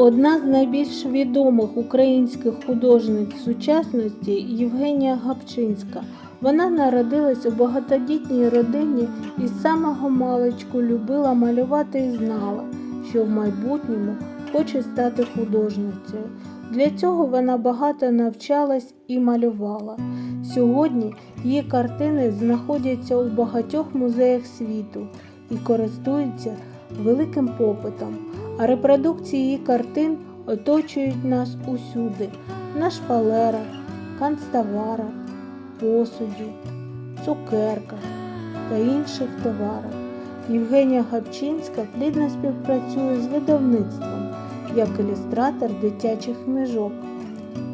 Одна з найбільш відомих українських художниць сучасності Євгенія Гапчинська. Вона народилась у багатодітній родині і з самого маличку любила малювати і знала, що в майбутньому хоче стати художницею. Для цього вона багато навчалась і малювала. Сьогодні її картини знаходяться у багатьох музеях світу і користуються великим попитом, а репродукції її картин оточують нас усюди на шпалерах, канцтоварах, посуді, цукерках та інших товарах. Євгенія Гапчинська плідно співпрацює з видавництвом як ілюстратор дитячих книжок.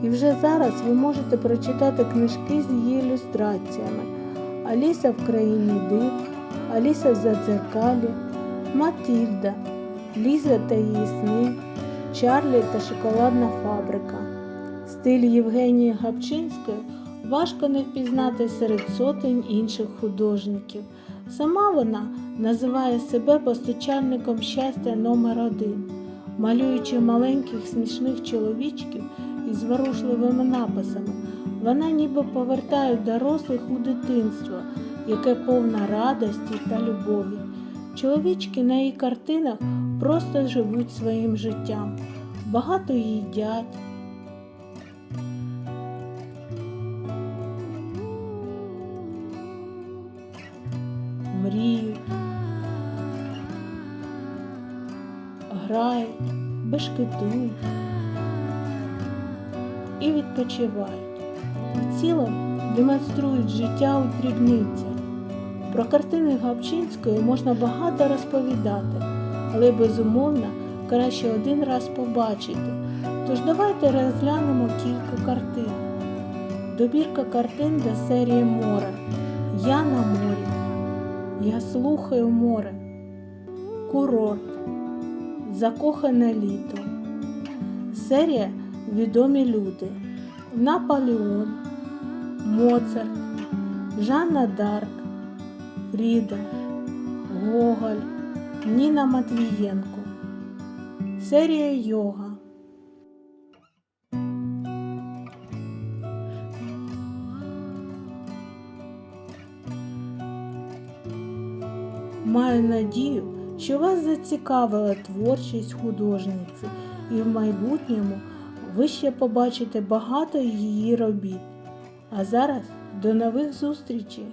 І вже зараз ви можете прочитати книжки з її ілюстраціями Аліса в країні див, Аліса в Задзеркалі, Матільда, Ліза та її сни, Чарлі та шоколадна фабрика. Стиль Євгенії Гапчинської важко не впізнати серед сотень інших художників. Сама вона називає себе постачальником щастя номер один, малюючи маленьких смішних чоловічків із зворушливими написами. Вона ніби повертає дорослих у дитинство, яке повне радості та любові. Чоловічки на її картинах просто живуть своїм життям, багато їдять. Мріють, грають, бешкетують і відпочивають. В цілому демонструють життя у дрібницях. Про картини Гапчинської можна багато розповідати, але безумовно краще один раз побачити. Тож давайте розглянемо кілька картин. Добірка картин для серії Море. Я на морі. Я слухаю море. Курорт. Закохане літо. Серія Відомі люди. Наполеон. Моцарт. Жанна Дарк. Фріда, Гоголь, Ніна Матвієнко. Серія Йога. Маю надію, що вас зацікавила творчість художниці, і в майбутньому ви ще побачите багато її робіт. А зараз до нових зустрічей!